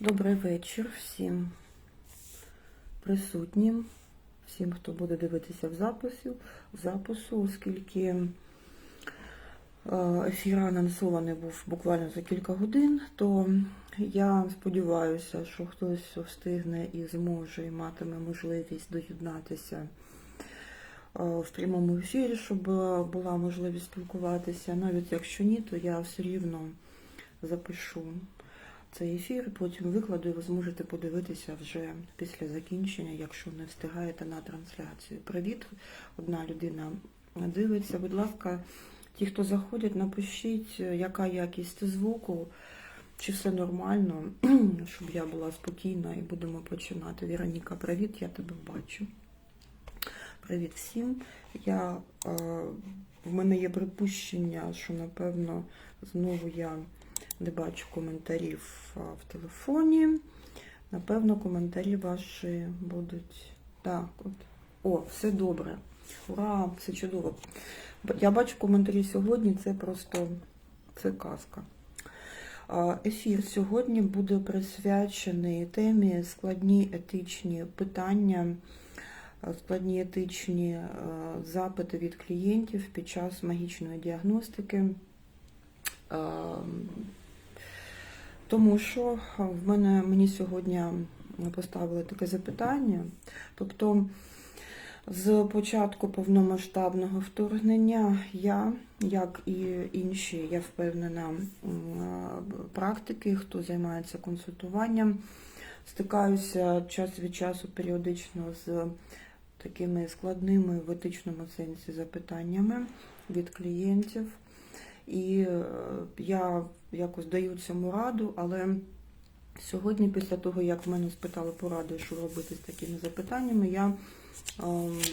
Добрий вечір всім присутнім, всім, хто буде дивитися в записі, в запису, оскільки е, ефір анонсований був буквально за кілька годин, то я сподіваюся, що хтось встигне і зможе і матиме можливість доєднатися е, в прямому ефірі, щоб була можливість спілкуватися. Навіть якщо ні, то я все рівно запишу цей ефір, потім викладу, і ви зможете подивитися вже після закінчення, якщо не встигаєте на трансляцію. Привіт, одна людина дивиться. Будь ласка, ті, хто заходять, напишіть, яка якість звуку, чи все нормально, щоб я була спокійна і будемо починати. Віроніка, привіт, я тебе бачу. Привіт всім. Я, е, в мене є припущення, що напевно знову я не бачу коментарів в телефоні. Напевно, коментарі ваші будуть. Так, от. О, все добре. Ура, все чудово. Я бачу коментарі сьогодні, це просто це казка. Ефір сьогодні буде присвячений темі складні етичні питання, складні етичні запити від клієнтів під час магічної діагностики. Тому що в мене мені сьогодні поставили таке запитання. Тобто, з початку повномасштабного вторгнення я, як і інші, я впевнена, практики, хто займається консультуванням, стикаюся час від часу періодично з такими складними в етичному сенсі запитаннями від клієнтів. І е, я якось даю цьому раду, але сьогодні, після того, як в мене спитали поради, що робити з такими запитаннями, я е,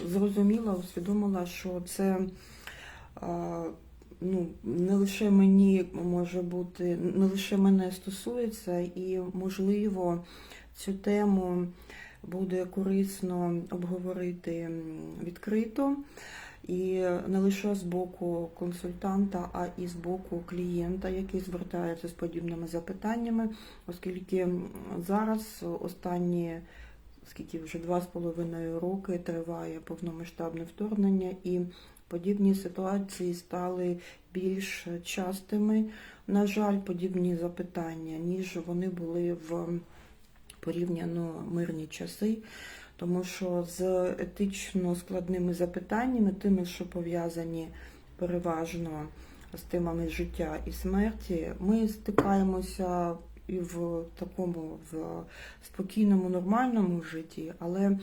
зрозуміла, усвідомила, що це е, ну, не лише мені може бути, не лише мене стосується, і, можливо, цю тему буде корисно обговорити відкрито. І не лише з боку консультанта, а і з боку клієнта, який звертається з подібними запитаннями, оскільки зараз останні скільки вже два з половиною роки триває повномасштабне вторгнення, і подібні ситуації стали більш частими. На жаль, подібні запитання, ніж вони були в порівняно мирні часи. Тому що з етично складними запитаннями, тими, що пов'язані переважно з темами життя і смерті, ми стикаємося і в такому в спокійному, нормальному житті, але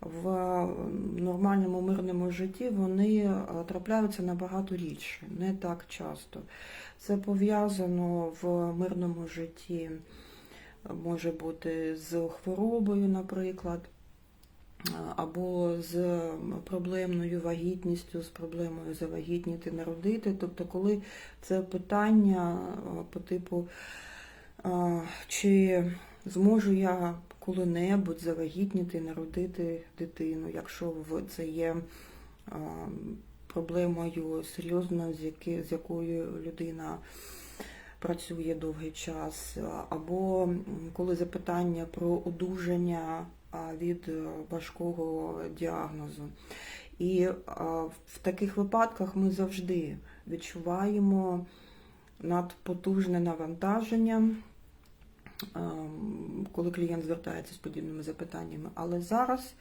в нормальному мирному житті вони е, трапляються набагато рідше, не так часто. Це пов'язано в мирному житті, може бути з хворобою, наприклад або з проблемною вагітністю, з проблемою завагітніти, народити. Тобто, коли це питання по типу, чи зможу я коли-небудь завагітніти, народити дитину, якщо це є проблемою серйозною, з якою людина працює довгий час, або коли запитання про одужання від е, важкого діагнозу. І в таких випадках ми завжди відчуваємо надпотужне навантаження, ем, коли клієнт звертається з подібними запитаннями. Але зараз,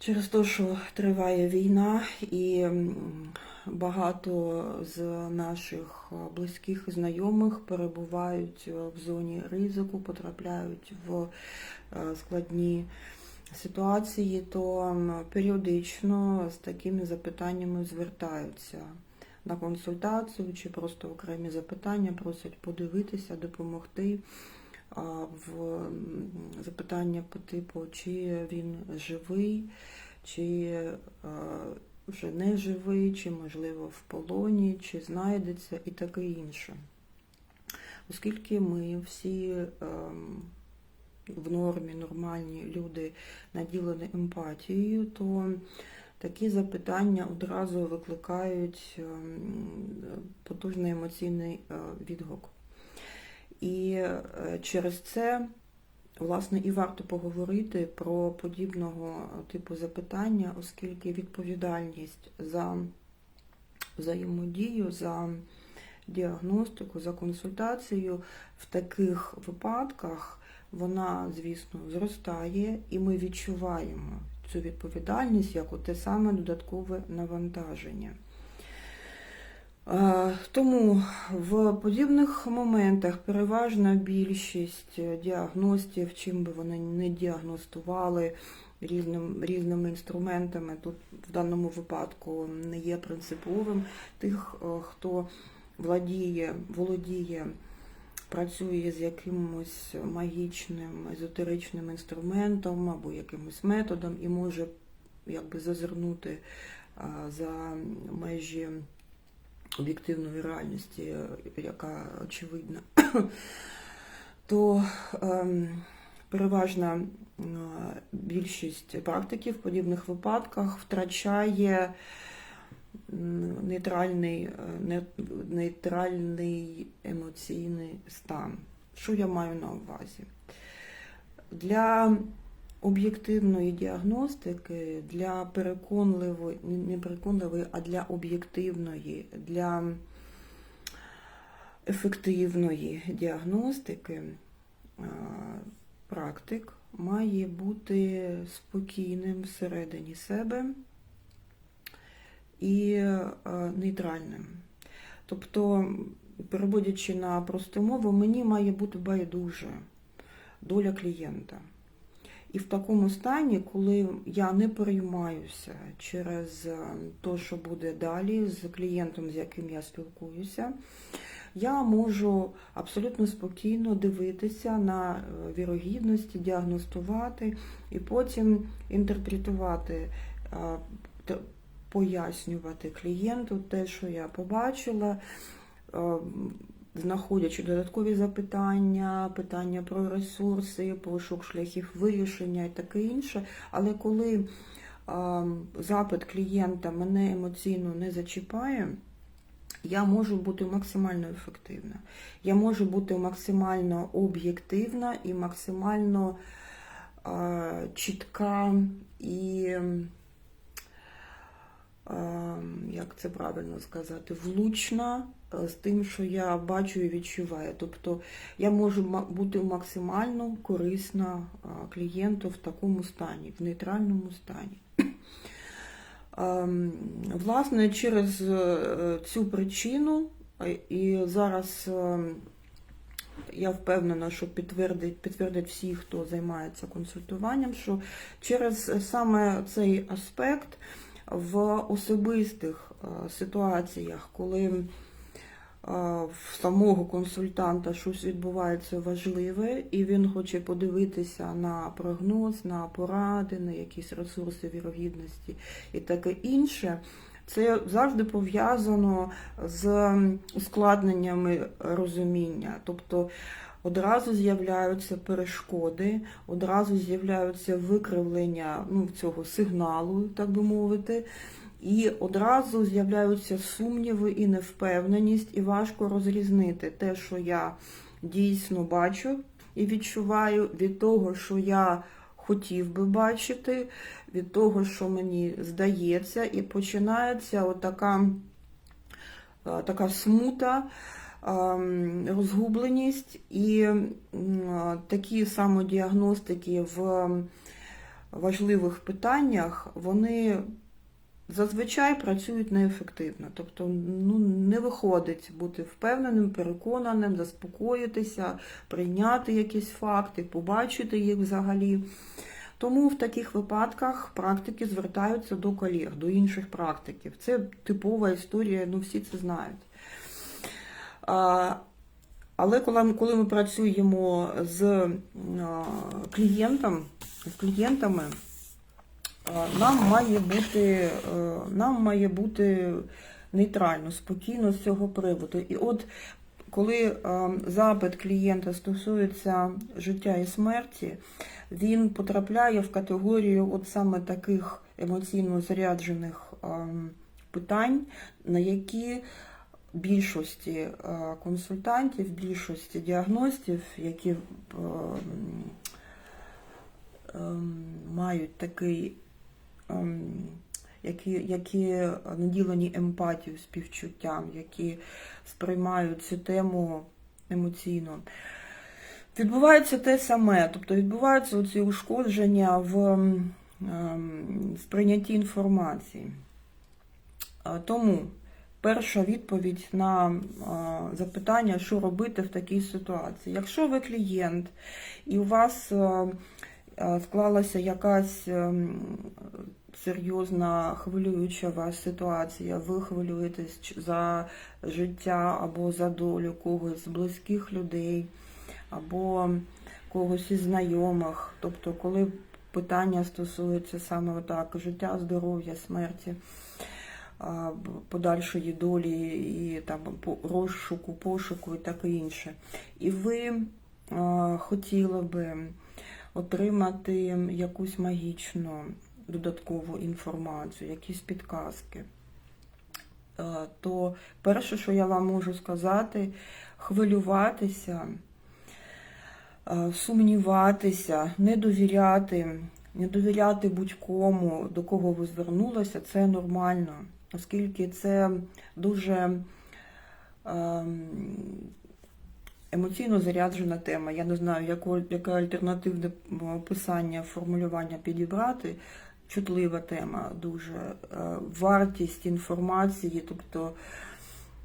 через те, що триває війна, і багато з наших близьких і знайомих перебувають в зоні ризику, потрапляють в е, складні ситуації, то періодично з такими запитаннями звертаються на консультацію чи просто окремі запитання, просять подивитися, допомогти. В запитання по типу, чи він живий, чи вже не живий, чи, можливо, в полоні, чи знайдеться і таке інше. Оскільки ми всі ем, в нормі нормальні люди наділені емпатією, то такі запитання одразу викликають ем, потужний емоційний е, відгук. І е, через це, власне, і варто поговорити про подібного типу запитання, оскільки відповідальність за взаємодію, за діагностику, за консультацію в таких випадках вона, звісно, зростає, і ми відчуваємо цю відповідальність як те саме додаткове навантаження. Е, Тому в подібних моментах переважна більшість діагностів, чим би вони не діагностували різним, різними інструментами, тут в даному випадку не є принциповим. Тих, е, хто владіє, володіє, працює з якимось магічним, езотеричним інструментом або якимось методом і може якби зазирнути за межі об'єктивної реальності, яка очевидна, то ем, переважна більшість практиків в подібних випадках втрачає нейтральний, е, нейтральний емоційний стан. Що я маю на увазі? Для об'єктивної діагностики, для переконливої, не переконливої, а для об'єктивної, для ефективної діагностики е, практик має бути спокійним всередині себе і е, нейтральним. Тобто, переводячи на просту мову, мені має бути байдуже доля клієнта. І в такому стані, коли я не переймаюся через те, що буде далі з клієнтом, з яким я спілкуюся, я можу абсолютно спокійно дивитися на е, вірогідності, діагностувати і потім інтерпретувати, е, пояснювати клієнту те, що я побачила, е, знаходячи додаткові запитання, питання про ресурси, пошук шляхів вирішення і таке інше. Але коли запит клієнта мене емоційно не зачіпає, я можу бути максимально ефективна. Я можу бути максимально об'єктивна і максимально а, чітка і, як це правильно сказати, влучна е, з тим, що я бачу і відчуваю. Тобто я можу бути максимально корисна клієнту в такому стані, в нейтральному стані. Ем, Власне, через е, цю причину, е, і зараз е, я впевнена, що підтвердить, підтвердять всі, хто займається консультуванням, що через саме цей аспект в особистих е, ситуаціях, коли е, в самого консультанта щось відбувається важливе, і він хоче подивитися на прогноз, на поради, на якісь ресурси вірогідності і таке інше. Це завжди пов'язано з ускладненнями розуміння. Тобто одразу з'являються перешкоди, одразу з'являються викривлення ну, цього сигналу, так би мовити. І одразу з'являються сумніви і невпевненість, і важко розрізнити те, що я дійсно бачу і відчуваю, від того, що я хотів би бачити, від того, що мені здається, і починається отака е, така смута, ем, розгубленість і такі самодіагностики в важливих питаннях, вони зазвичай працюють неефективно. Тобто ну, не виходить бути впевненим, переконаним, заспокоїтися, прийняти якісь факти, побачити їх взагалі. Тому в таких випадках практики звертаються до колег, до інших практиків. Це типова історія, ну всі це знають. А, Але коли, коли ми працюємо з а, клієнтом, з клієнтами, нам має бути, е, нам має бути нейтрально, спокійно з цього приводу. І от коли е, запит клієнта стосується життя і смерті, він потрапляє в категорію от саме таких емоційно заряджених питань, на які більшості е, консультантів, більшості діагностів, які е, мають такий, які, які наділені емпатією, співчуттям, які сприймають цю тему емоційно. Відбувається те саме, тобто відбуваються оці ушкодження в ем, ем, сприйнятті інформації. Тому перша відповідь на запитання, що робити в такій ситуації. Якщо ви клієнт і у вас а, склалася якась ем, серйозна хвилююча вас ситуація, ви хвилюєтесь за життя або за долю когось з близьких людей, або когось із знайомих, тобто коли питання стосується саме отак життя, здоров'я, смерті подальшої долі і там розшуку, пошуку і таке інше. І ви хотіли би отримати якусь магічну додаткову інформацію, якісь підказки. Е, То перше, що я вам можу сказати, хвилюватися, е, сумніватися, не довіряти, не довіряти будь-кому, до кого ви звернулися, це нормально, оскільки це дуже ем, емоційно заряджена тема. Я не знаю, яке альтернативне м, описання, формулювання підібрати. Чутлива тема, дуже Е, вартість інформації, тобто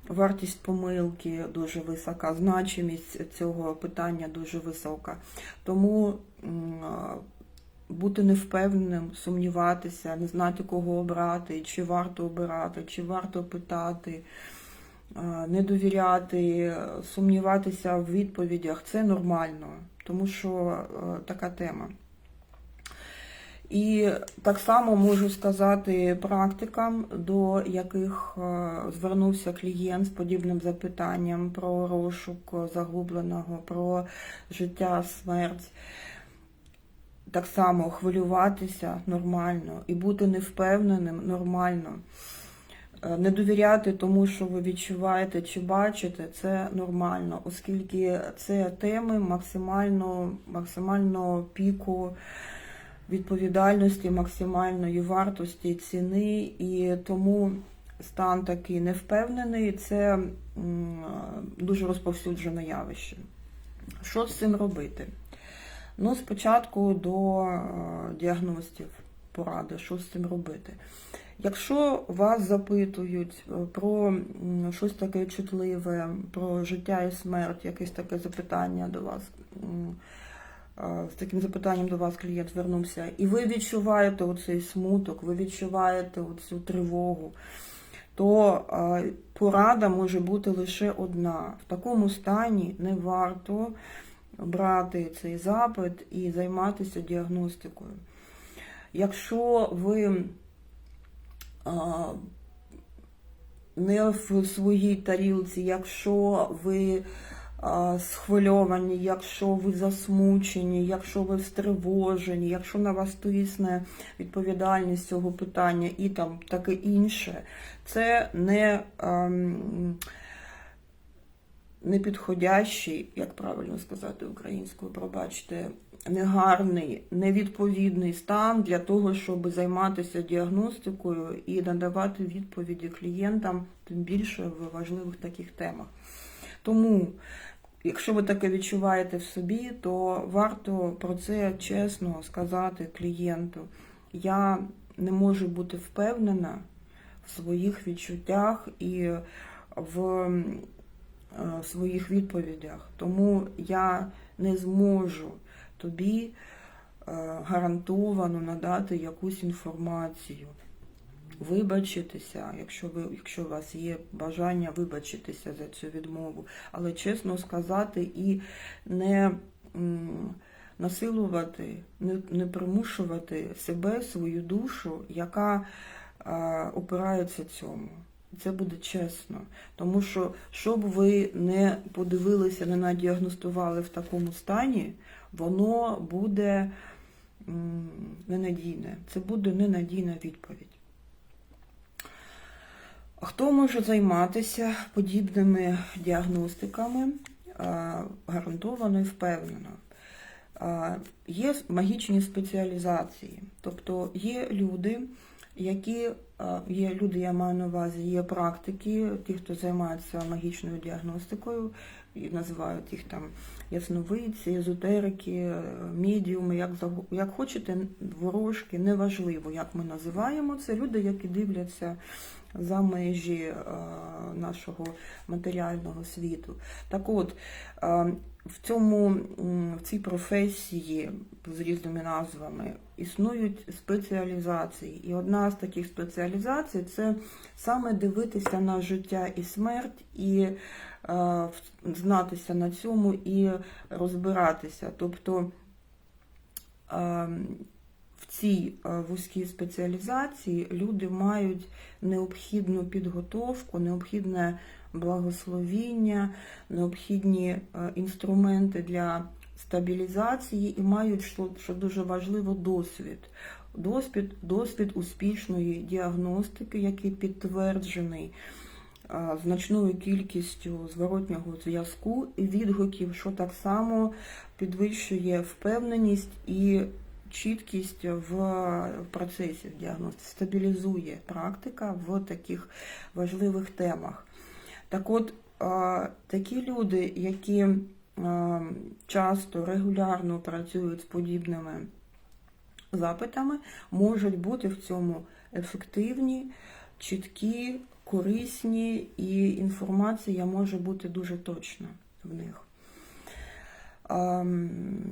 вартість помилки дуже висока, значимість цього питання дуже висока. Тому бути невпевненим, сумніватися, не знати, кого обрати, чи варто обирати, чи варто питати, не довіряти, сумніватися в відповідях це нормально, тому що е, така тема. І так само можу сказати практикам, до яких е, звернувся клієнт з подібним запитанням про розшук загубленого, про життя, смерть. Так само хвилюватися нормально і бути невпевненим нормально. Е, Не довіряти тому, що ви відчуваєте чи бачите, це нормально, оскільки це теми максимально, максимально піку відповідальності, максимальної вартості ціни, і тому стан такий невпевнений це дуже розповсюджене явище. Що з цим робити? Ну, спочатку до е, діагностів поради, що з цим робити. Якщо вас запитують е, про щось таке чутливе, про життя і смерть, якесь таке запитання до вас, з таким запитанням до вас клієнт звернувся, і ви відчуваєте оцей смуток, ви відчуваєте оцю тривогу, то порада може бути лише одна. В такому стані не варто брати цей запит і займатися діагностикою. Якщо ви не в своїй тарілці, якщо ви схвильовані, якщо ви засмучені, якщо ви стривожені, якщо на вас тисне відповідальність цього питання і там таке інше, це не, ем, непідходящий, як правильно сказати українською, пробачте, негарний, невідповідний стан для того, щоб займатися діагностикою і надавати відповіді клієнтам, тим більше в важливих таких темах. Тому, якщо ви таке відчуваєте в собі, то варто про це чесно сказати клієнту. Я не можу бути впевнена в своїх відчуттях і в е, своїх відповідях, тому я не зможу тобі е, гарантовано надати якусь інформацію. Вибачитися, якщо ви, якщо у вас є бажання вибачитися за цю відмову, але чесно сказати і не насилувати, не, не примушувати себе, свою душу, яка е, опирається цьому. Це буде чесно. Тому що, щоб ви не подивилися, не надіагностували в такому стані, воно буде ненадійне. Це буде ненадійна відповідь. Хто може займатися подібними діагностиками гарантовано і впевнено? Є магічні спеціалізації, тобто є люди, які є люди, я маю на увазі, є практики, ті, хто займається магічною діагностикою, і називають їх там ясновидці, езотерики, медіуми, як як хочете, ворожки, неважливо, як ми називаємо це. Люди, які дивляться за межі е, нашого матеріального світу. Так от, е, в цьому в цій професії з різними назвами існують спеціалізації. І одна з таких спеціалізацій це саме дивитися на життя і смерть, і е, знатися на цьому і розбиратися. Тобто е, цій е, вузькій спеціалізації люди мають необхідну підготовку, необхідне благословіння, необхідні е, інструменти для стабілізації і мають, що, дуже важливо, досвід. Досвід, досвід успішної діагностики, який підтверджений е, значною кількістю зворотнього зв'язку і відгуків, що так само підвищує впевненість і чіткість в процесі діагностики, стабілізує практика в таких важливих темах. Так от, е, такі люди, які е, часто регулярно працюють з подібними запитами, можуть бути в цьому ефективні, чіткі, корисні, і інформація може бути дуже точна в них.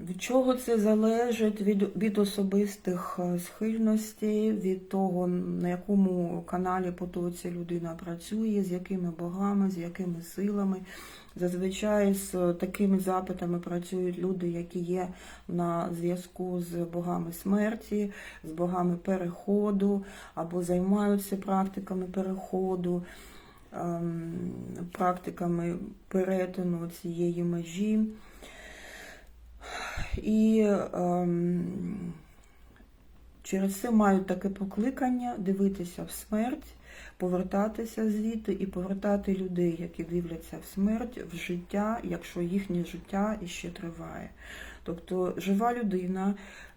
Від чого це залежить? Від, від особистих е, схильностей, від того, на якому каналі потоці людина працює, з якими богами, з якими силами. Зазвичай з такими запитами працюють люди, які є на зв'язку з богами смерті, з богами переходу, або займаються практиками переходу, ем, практиками перетину цієї межі. І ем, через це мають таке покликання дивитися в смерть, повертатися звідти і повертати людей, які дивляться в смерть, в життя, якщо їхнє життя іще триває. Тобто жива людина,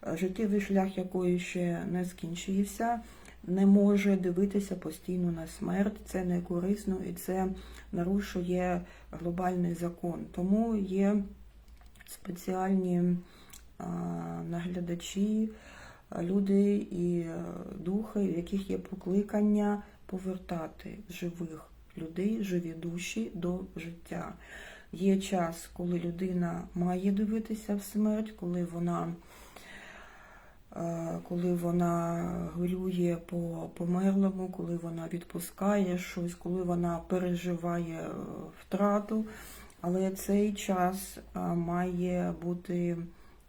е, життєвий шлях якої ще не скінчився, не може дивитися постійно на смерть, це не корисно і це нарушує глобальний закон. Тому є спеціальні наглядачі, люди і е, духи, в яких є покликання повертати живих людей, живі душі до життя. Є час, коли людина має дивитися в смерть, коли вона е, коли вона горює по померлому, коли вона відпускає щось, коли вона переживає е, втрату. Але цей час має бути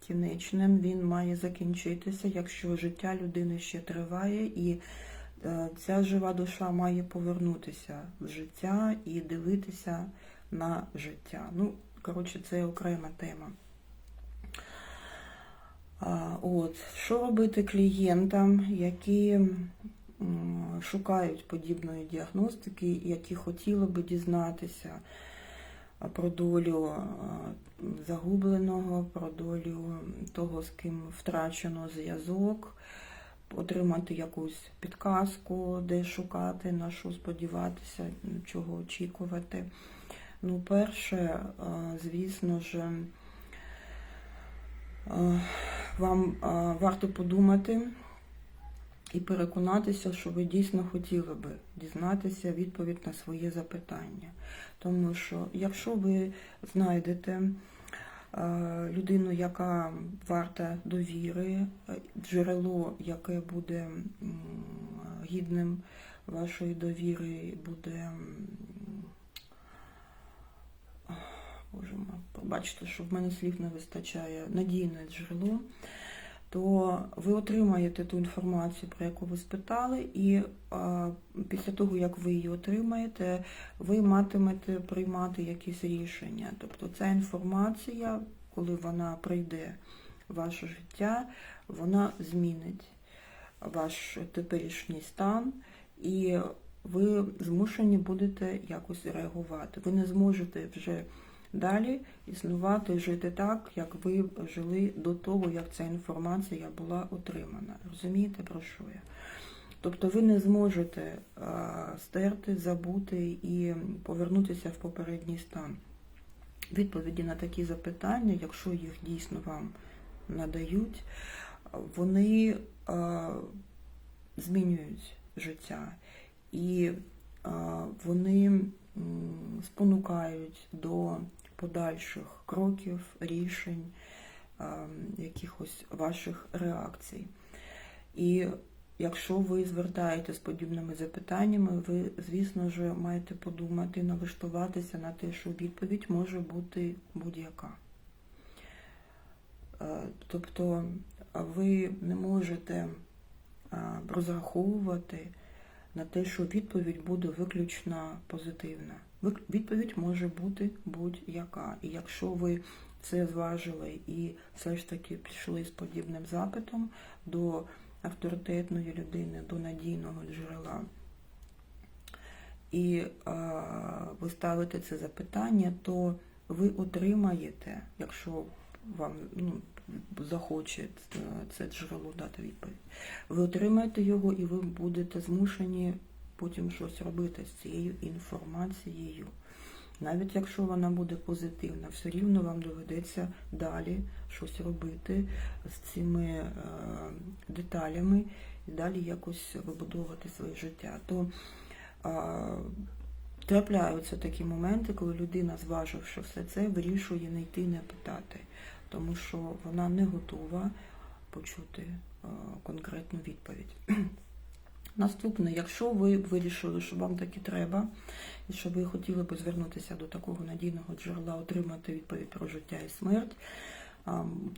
кінечним, він має закінчитися, якщо життя людини ще триває, і е, ця жива душа має повернутися в життя і дивитися на життя. Ну, коротше, це окрема тема. От, що робити клієнтам, які шукають подібної діагностики, які хотіли би дізнатися про долю е, загубленого, про долю того, з ким втрачено зв'язок, отримати якусь підказку, де шукати, на що сподіватися, чого очікувати. Ну, перше, е, звісно ж, е, вам варто подумати і переконатися, що ви дійсно хотіли би дізнатися відповідь на своє запитання. Тому що якщо ви знайдете е, людину, яка варта довіри, е, джерело, яке буде гідним вашої довіри, буде. Боже побачите, що в мене слів не вистачає надійне джерело, то ви отримаєте ту інформацію, про яку ви спитали, і а, після того, як ви її отримаєте, ви матимете приймати якісь рішення. Тобто ця інформація, коли вона прийде в ваше життя, вона змінить ваш теперішній стан, і ви змушені будете якось реагувати. Ви не зможете вже далі існувати, жити так, як ви жили до того, як ця інформація була отримана. Розумієте, про що я? Тобто ви не зможете а, стерти, забути і повернутися в попередній стан. Відповіді на такі запитання, якщо їх дійсно вам надають, вони а, змінюють життя. І а, вони спонукають до подальших кроків, рішень, а, якихось ваших реакцій. І якщо ви звертаєтесь з подібними запитаннями, ви, звісно ж, маєте подумати, налаштуватися на те, що відповідь може бути будь-яка. Е, Тобто ви не можете а, розраховувати на те, що відповідь буде виключно позитивна. Відповідь може бути будь-яка. І якщо ви це зважили і все ж таки пішли з подібним запитом до авторитетної людини, до надійного джерела, і а, ви ставите це запитання, то ви отримаєте, якщо вам ну, захоче це джерело дати відповідь, ви отримаєте його і ви будете змушені потім щось робити з цією інформацією. Навіть якщо вона буде позитивна, все рівно вам доведеться далі щось робити з цими е, деталями і далі якось вибудовувати своє життя. То е, трапляються такі моменти, коли людина, зваживши все це, вирішує не йти, не питати, тому що вона не готова почути е, конкретну відповідь. Наступне, якщо ви вирішили, що вам таки треба, і що ви хотіли би звернутися до такого надійного джерела, отримати відповідь про життя і смерть,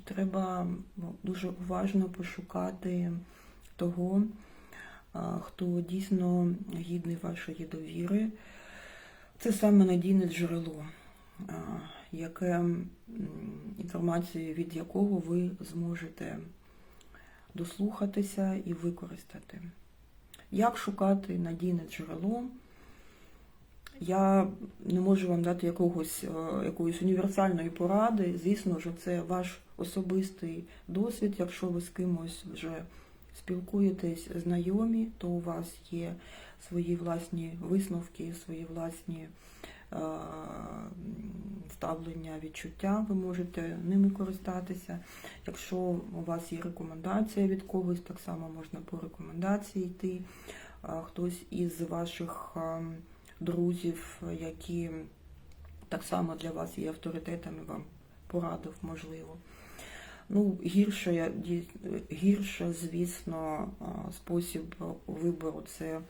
треба ну, дуже уважно пошукати того, хто дійсно гідний вашої довіри. Це саме надійне джерело, яке інформацію від якого ви зможете дослухатися і використати. Як шукати надійне джерело? Я не можу вам дати якогось, е, якоїсь універсальної поради. Звісно ж, це ваш особистий досвід. Якщо ви з кимось вже спілкуєтесь, знайомі, то у вас є свої власні висновки, свої власні ставлення, відчуття, ви можете ними користатися. Якщо у вас є рекомендація від когось, так само можна по рекомендації йти. Хтось із ваших друзів, які так само для вас є авторитетами, вам порадив, можливо. Ну, гірше, гірше, звісно, спосіб вибору це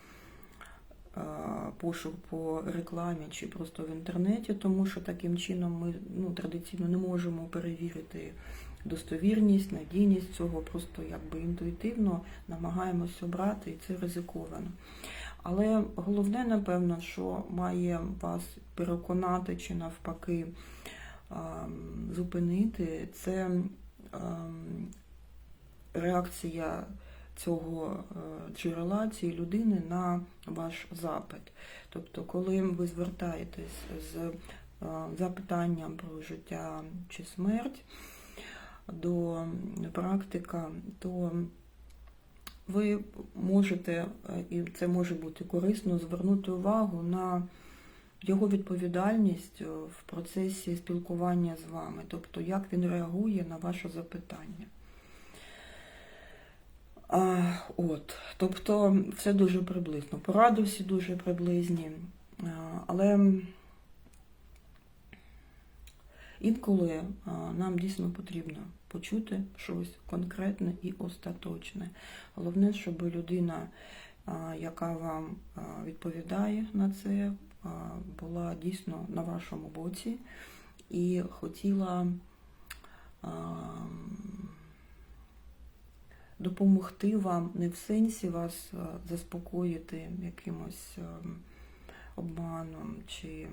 пошук по рекламі чи просто в інтернеті, тому що таким чином ми ну, традиційно не можемо перевірити достовірність, надійність цього, просто якби інтуїтивно намагаємося обрати, і це ризиковано. Але головне, напевно, що має вас переконати чи навпаки ем, зупинити, це ем, реакція цього е, джерела, цієї людини на ваш запит. Тобто, коли ви звертаєтесь з е, запитанням про життя чи смерть до практика, то ви можете, е, і це може бути корисно, звернути увагу на його відповідальність в процесі спілкування з вами, тобто як він реагує на ваше запитання. А, от, тобто все дуже приблизно. Поради всі дуже приблизні, а, але інколи а, нам дійсно потрібно почути щось конкретне і остаточне. Головне, щоб людина, а, яка вам а, відповідає на це, а, була дійсно на вашому боці і хотіла а, допомогти вам не в сенсі вас заспокоїти якимось обманом чи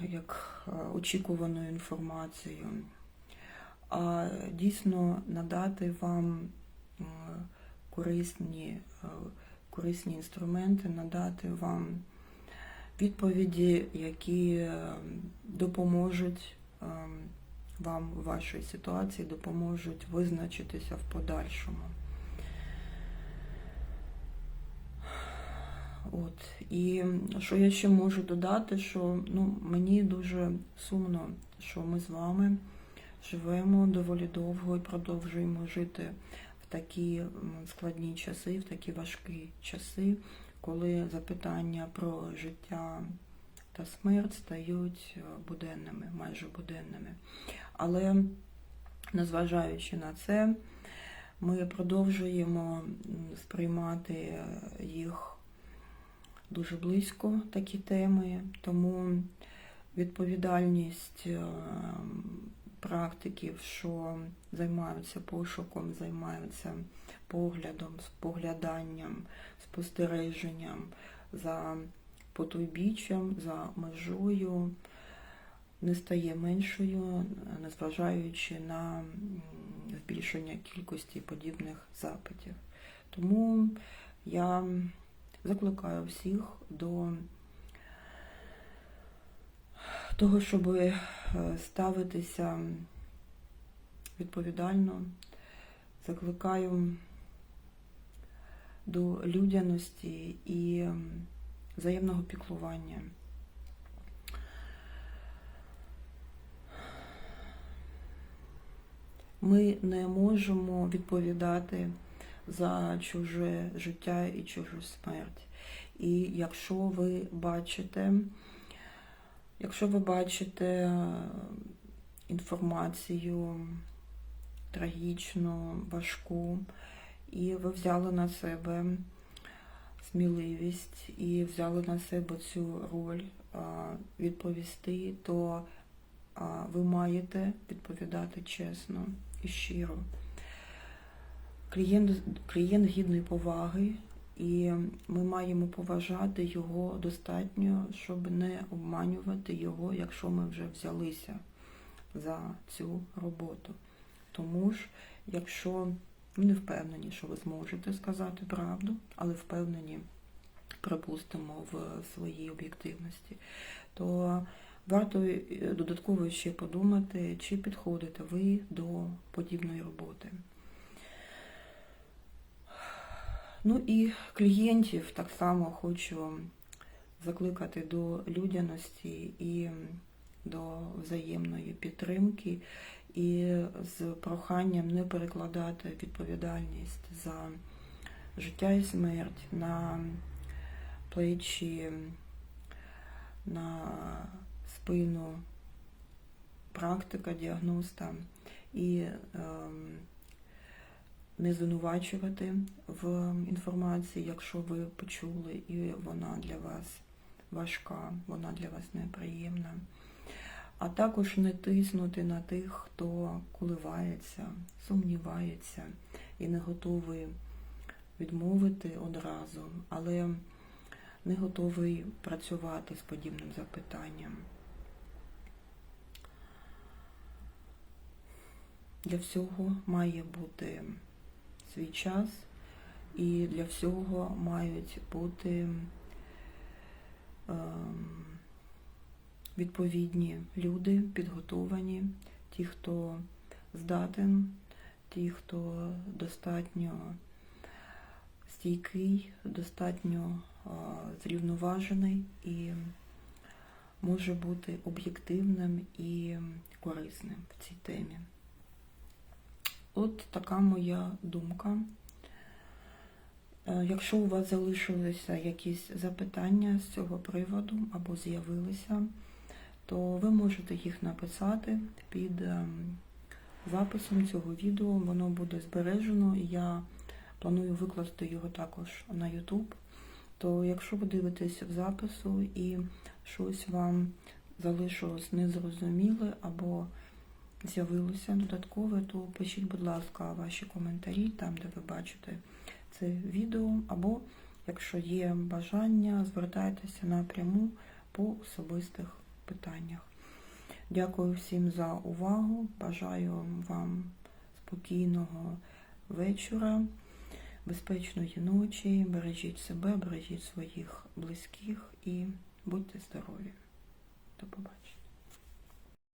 як очікуваною інформацією, а дійсно надати вам корисні корисні інструменти, надати вам відповіді, які е, допоможуть е, вам у вашій ситуації, допоможуть визначитися в подальшому. От. І що я ще можу додати, що ну, мені дуже сумно, що ми з вами живемо доволі довго і продовжуємо жити в такі складні часи, в такі важкі часи, коли запитання про життя та смерть стають е, буденними, майже буденними. Але незважаючи на це, ми продовжуємо сприймати е, їх дуже близько, такі теми, тому відповідальність е, практиків, що займаються пошуком, займаються поглядом, спогляданням, спостереженням за потойбіччям, за межою, не стає меншою, незважаючи на збільшення кількості подібних запитів. Тому я закликаю всіх до того, щоб е, ставитися відповідально, закликаю до людяності і взаємного піклування. Ми не можемо відповідати за чуже життя і чужу смерть. І якщо ви бачите, якщо ви бачите е, інформацію трагічну, важку, і ви взяли на себе сміливість і взяли на себе цю роль відповісти, то ви маєте відповідати чесно і щиро. Клієнт, клієнт гідний поваги, і ми маємо поважати його достатньо, щоб не обманювати його, якщо ми вже взялися за цю роботу. Тому ж, якщо ви не впевнені, що ви зможете сказати правду, але впевнені, припустимо, в своїй об'єктивності, то варто е, додатково ще подумати, чи підходите ви до подібної роботи. Ну і клієнтів так само хочу закликати до людяності і до взаємної підтримки, і з проханням не перекладати відповідальність за життя і смерть на плечі, на спину практика, діагноста і ем, не звинувачувати в інформації, якщо ви почули, і вона для вас важка, вона для вас неприємна. А також не тиснути на тих, хто коливається, сумнівається і не готовий відмовити одразу, але не готовий працювати з подібним запитанням. Для всього має бути свій час, і для всього мають бути ем, відповідні люди, підготовані, ті, хто здатен, ті, хто достатньо стійкий, достатньо зрівноважений і може бути об'єктивним і корисним в цій темі. От така моя думка. Е, Якщо у вас залишилися якісь запитання з цього приводу або з'явилися, то ви можете їх написати під ем, записом цього відео. Воно буде збережено, і я планую викласти його також на YouTube. То якщо ви дивитесь в запису і щось вам залишилось незрозуміле або з'явилося додаткове, то пишіть, будь ласка, ваші коментарі там, де ви бачите це відео, або, якщо є бажання, звертайтеся напряму по особистих питаннях. Дякую всім за увагу. Бажаю вам спокійного вечора, безпечної ночі, бережіть себе, бережіть своїх близьких і будьте здорові. До побачення.